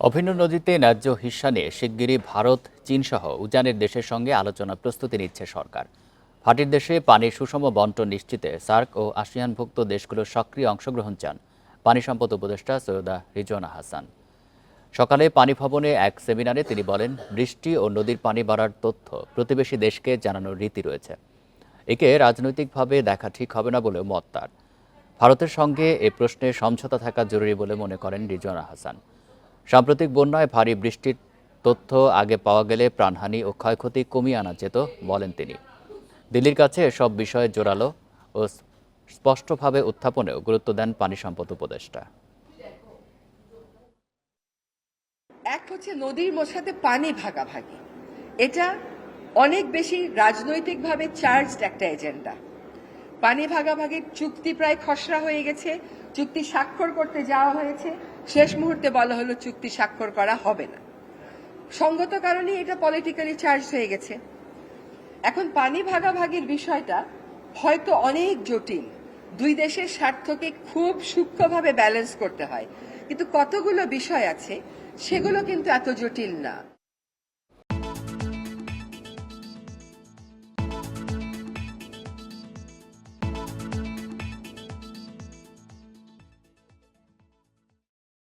অভিন্ন নদীতে ন্যায্য হিস্সা নিয়ে শিগগিরই ভারত, চীনসহ উজানের দেশের সঙ্গে আলোচনা প্রস্তুতি নিচ্ছে সরকার। ভাটির দেশে পানির সুষম বন্টন নিশ্চিতে সার্ক ও আসিয়ানভুক্ত দেশগুলোর সক্রিয় অংশগ্রহণ চান, পানি সম্পদ উপদেষ্টা সৈয়দা রিজওয়ানা হাসান। সকালে পানি ভবনে এক সেমিনারে তিনি বলেন, বৃষ্টি ও নদীর পানি বাড়ার তথ্য প্রতিবেশী দেশকে জানানোর রীতি রয়েছে। একে রাজনৈতিকভাবে দেখা ঠিক হবে না বলেও মত তার। ভারতের সঙ্গে এ প্রশ্নে সমঝোতা থাকা জরুরি বলে মনে করেন রিজওয়ানা হাসান। সাম্প্রতিক বন্যায় ভারী বৃষ্টির তথ্য আগে পাওয়া গেলে প্রাণহানি ও ক্ষয়ক্ষতি কমিয়ে আনা যেত বলেন তিনি। দিল্লির কাছে এসব বিষয়ে জোরালো ও স্পষ্টভাবে উত্থাপনেও গুরুত্ব দেন পানি সম্পদ উপদেষ্টা। এক হচ্ছে নদীর মশাতে পানি ভাগাভাগি। এটা অনেক বেশি রাজনৈতিকভাবে চার্জড একটা এজেন্ডা পানি ভাগাভাগির চুক্তি প্রায় খসড়া হয়ে গেছে, চুক্তি স্বাক্ষর করতে যাওয়া হয়েছে। শেষ মুহূর্তে বলা হলো চুক্তি স্বাক্ষর করা হবে না। সঙ্গত কারণে এটা পলিটিক্যালি চার্জ হয়ে গেছে। এখন পানি ভাগাভাগির বিষয়টা হয়তো অনেক জটিল। দুই দেশের স্বার্থকে খুব সূক্ষ্মভাবে ব্যালেন্স করতে হয়। কিন্তু কতগুলো বিষয় আছে, সেগুলো কিন্তু এত জটিল না।